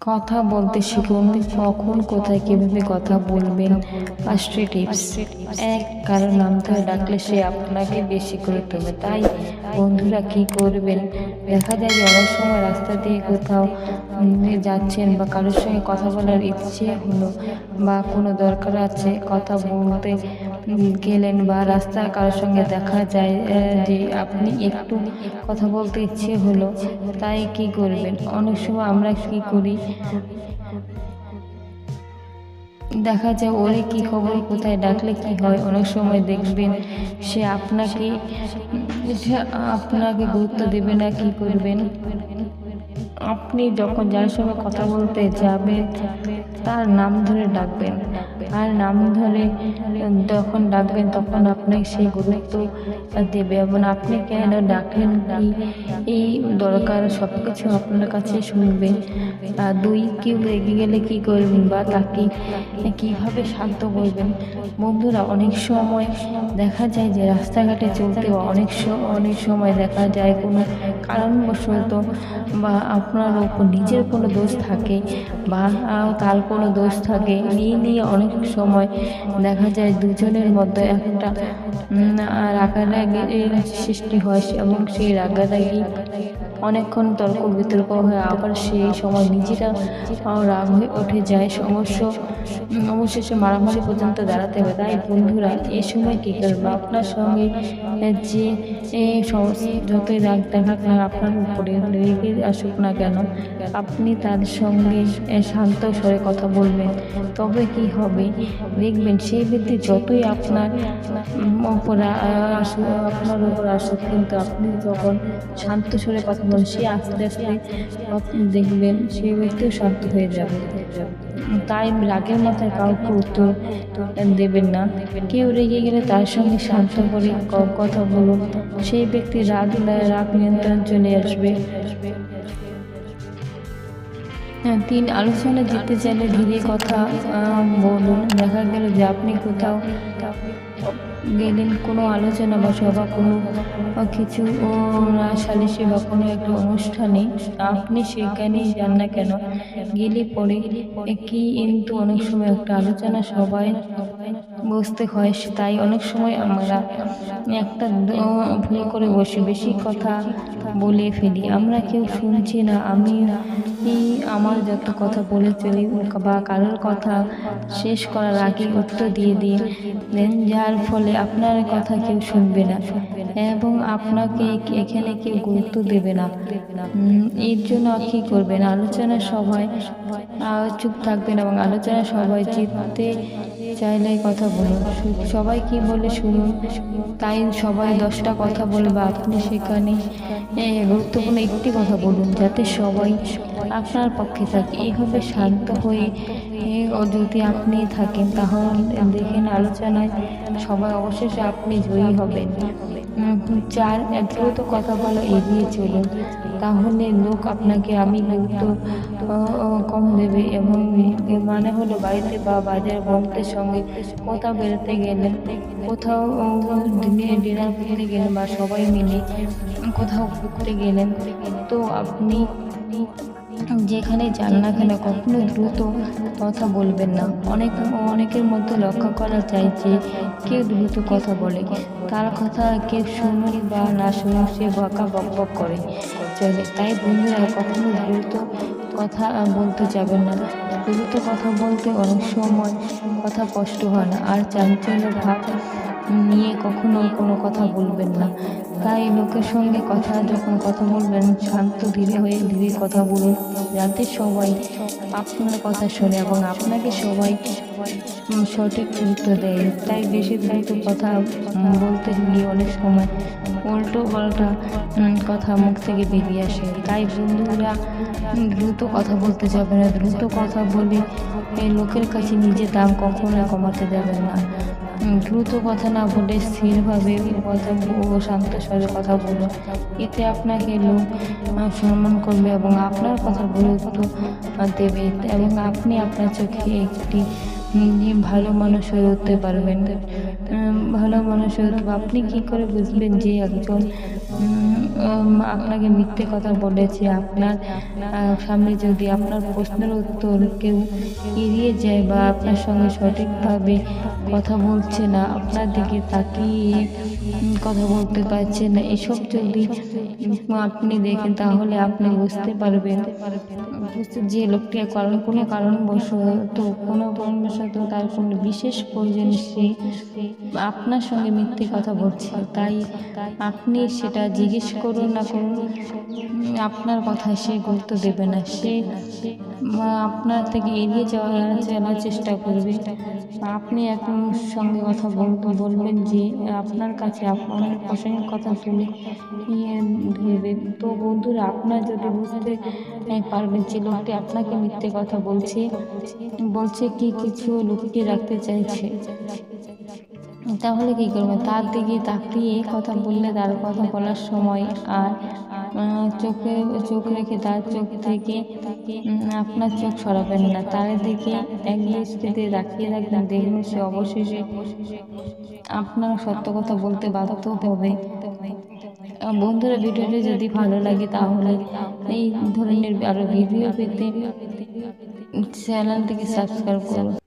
কথা বলতে শিখুন, কখন কোথায় কীভাবে কথা বলবেন, পাঁচটি টিপস এক, কারও নাম ধরে ডাকলে সে আপনাকে বেশি করে দেবে তাই বন্ধুরা কি করবেন? দেখা যায় যে অনেক সময় রাস্তা দিয়ে কোথাও যাচ্ছেন বা কারোর সঙ্গে কথা বলার ইচ্ছে হলো বা কোনো দরকার আছে, কথা বলতে গেলেন বা রাস্তায় কারোর সঙ্গে দেখা যায় যে আপনি একটু কথা বলতে ইচ্ছে হলো, তাই কি করবেন? অনেক সময় আমরা কি করি? দেখা যায় ওরে কি খবর, কোথায় ডাকলে কি হয়? অনেক সময় দেখবেন সে আপনাকে আপনাকে গুরুত্ব দেবে না কি করবেন? আপনি যখন যার সঙ্গে কথা বলতে যাবেন, তার নাম ধরে ডাকবেন। আর নাম ধরে যখন ডাকবেন, তখন আপনাকে সেই গুরুত্ব দেবে এবং আপনি কেন ডাকলেন এই দরকার সব কিছু আপনার কাছে শুনবে। আর দুই, কেউ রেগে গেলে কি করবেন বা তাকে কীভাবে শান্ত করবেন? বন্ধুরা, অনেক সময় দেখা যায় যে রাস্তাঘাটে চলতে অনেক অনেক সময় দেখা যায় কোনো কারণবশত বা আপনার ওপর নিজের কোনো দোষ থাকে বা তার কোনো দোষ থাকে, এই নিয়ে অনেক সময় দেখা যায় দুজনের মধ্যে একটা রাগারাগি সৃষ্টি হয় এবং সেই রাগারাগি অনেকক্ষণ তর্ক বিতর্ক হয়ে আবার সেই সময় নিজেরা রাগ হয়ে উঠে যায়। সমস্য অবশেষে মারামারি পর্যন্ত দাঁড়াতে হবে তাই বন্ধুরা, এই সময় কী করবে? আপনার সঙ্গে যে যতই রাগ দেখাক না আপনার উপরে রেগে আসুক না কেন, আপনি তার সঙ্গে শান্ত স্বরে কথা বলবেন। তবে কি হবে? দেখবেন সেই ব্যক্তি যতই আপনার উপর আসুক আপনার উপর আসুক, কিন্তু আপনি যখন শান্ত স্বরে কথা সে আস্তে আস্তে দেখবেন সে ব্যক্তিও শান্ত হয়ে যাবে। তাই রাগের মাথায় কাউকে উত্তর দেবেন না। কেউ রেগে গেলে তার সঙ্গে শান্ত করে কথা বলুন। সেই ব্যক্তি রাগ রাগ নিয়ন্ত্রণ চলে আসবে। তিন আলোচনা জিততে চাইলে ধীরে কথা বলুন। দেখা গেল যে আপনি কোথাও গেলেন, কোনো আলোচনা বা সভা, কোনো কিছু সালিশে বা কোনো একটা অনুষ্ঠানে, আপনি সেখানেই যান না কেন? গেলে পরে কি কিন্তু অনেক সময় একটা আলোচনা সবাই বসতে হয়, তাই অনেক সময় আমরা একটা ভুল করে বসি বেশি কথা বলে ফেলি। আমরা কেউ শুনছি না, আমি আমার যত কথা বলে চলি, বা কারোর কথা শেষ করার আগে উত্তর দিয়ে দিয়ে দেন যার ফলে আপনার কথা কেউ শুনবে না এবং আপনাকে এখানে কেউ গুরুত্ব দেবে না। এর জন্য কী করবেন? আলোচনা সভায় চুপ থাকবেন এবং আলোচনা সবাই জিততে চাইলে কথা বলুন। সবাই কি বলে শুনুন। তাই সবাই দশটা কথা বলে বা আপনি সেখানে গুরুত্বপূর্ণ একটি কথা বলুন যাতে সবাই আপনার পক্ষে থাকে। এইভাবে শান্ত হয়ে যদি আপনি থাকেন তাহলে দেখেন আলোচনায় সবাই অবশেষে আপনি জয়ী হবেন। চার দ্রুত কথা বলা এগিয়ে চলুন তাহলে লোক আপনাকে আমি আহ, কম দেবে এবং মানে হলো বাড়িতে বা বাজার বন্ধুদের সঙ্গে কোথাও বেরোতে গেলেন কোথাও ডিনার করতে গেলেন বা সবাই মিলে কোথাও ঘুরতে গেলেন তো আপনি যেখানে যান না কেন কখনো দ্রুত কথা বলবেন না। অনেক অনেকের মধ্যে লক্ষ্য করা যায় যে কেউ দ্রুত কথা বলে। তার কথা কেউ শুনুন বা না শুনুন সে বকা বক বক করে। চলে। তাই বন্ধুরা, কখনো দ্রুত কথা বলতে যাবেন না। দ্রুত কথা বলতে অনেক সময় কথা কষ্ট হয় না। আর চাঞ্চল্য ভাব নিয়ে কখনো কোনো কথা বলবেন না। তাই লোকের সঙ্গে কথা যখন কথা বলবেন, শান্ত, ধীরে হয়ে ধীরে কথা বলুন, যাতে সবাই আপনার কথা শোনে এবং আপনাকে সবাই সঠিক গুরুত্ব দেয়। তাই বেশি দ্রুত কথা বলতে গিয়ে অনেক সময় উল্টো পাল্টা কথা মুখ থেকে বেরিয়ে আসে। তাই বন্ধুরা, দ্রুত কথা বলতে যাবে না। দ্রুত কথা বলে লোকের কাছে নিজের দাম কখনোই কমাতে যাবে না। দ্রুত কথা না বলে স্থিরভাবে কথা ও শান্ত স্বরে কথা বলুন এতে আপনাকে লোক সম্মান করবে এবং আপনার কথা গুরুত্ব দেবে এবং আপনি আপনার চোখে একটি ভালো মানুষ হয়ে উঠতে পারবেন। ভালো মানুষ হয়ে উঠবে। আপনি কি করে বুঝবেন যে একজন আপনাকে মিথ্যে কথা বলেছে? আপনার সামনে যদি আপনার প্রশ্নের উত্তর কেউ এড়িয়ে যায় বা আপনার সঙ্গে সঠিকভাবে কথা বলছে না, আপনার দিকে তাকিয়ে কথা বলতে পারছে না, এসব যদি আপনি দেখেন, তাহলে আপনি বুঝতে পারবেন। যে লোকটি কারণ, কোনো কারণবশত কোনো কারণবশত তার কোনো বিশেষ প্রয়োজনে সে আপনার সঙ্গে মিথ্যে কথা বলছে। তাই আপনি সেটা জিজ্ঞেস করুন না করুন, আপনার কথা সে গুরুত্ব দেবে না। সে আপনার থেকে এড়িয়ে যাওয়া চলার চেষ্টা করবে। আপনি এখন সঙ্গে কথা বলতে বলবেন যে, আপনার কাছে আপনার প্রসঙ্গের কথা তুলে ধরবে তো বন্ধুরা, আপনার যদি বুঝতে পারবেন যে লোকটি আপনাকে মিথ্যে কথা বলছে। বলছে, কি কিছু লুকিয়ে রাখতে চাইছে? তাহলে কি করবেন তার দিকে তাকিয়ে কথা বললে তার কথা বলার সময় আর চোখে, চোখ রেখে তার চোখ থেকে আপনার চোখ সরাবেন না। তার দিকে এক দৃষ্টিতে তাকিয়ে রাখবেন। দেখবেন সে অবশেষে আপনার সত্য কথা বলতে বাধ্য হবে। বন্ধুরা ভিডিওটি যদি ভালো লাগে তাহলে এই ধরনের আরও ভিডিও পেতে চ্যানেলটিকে সাবস্ক্রাইব করুন।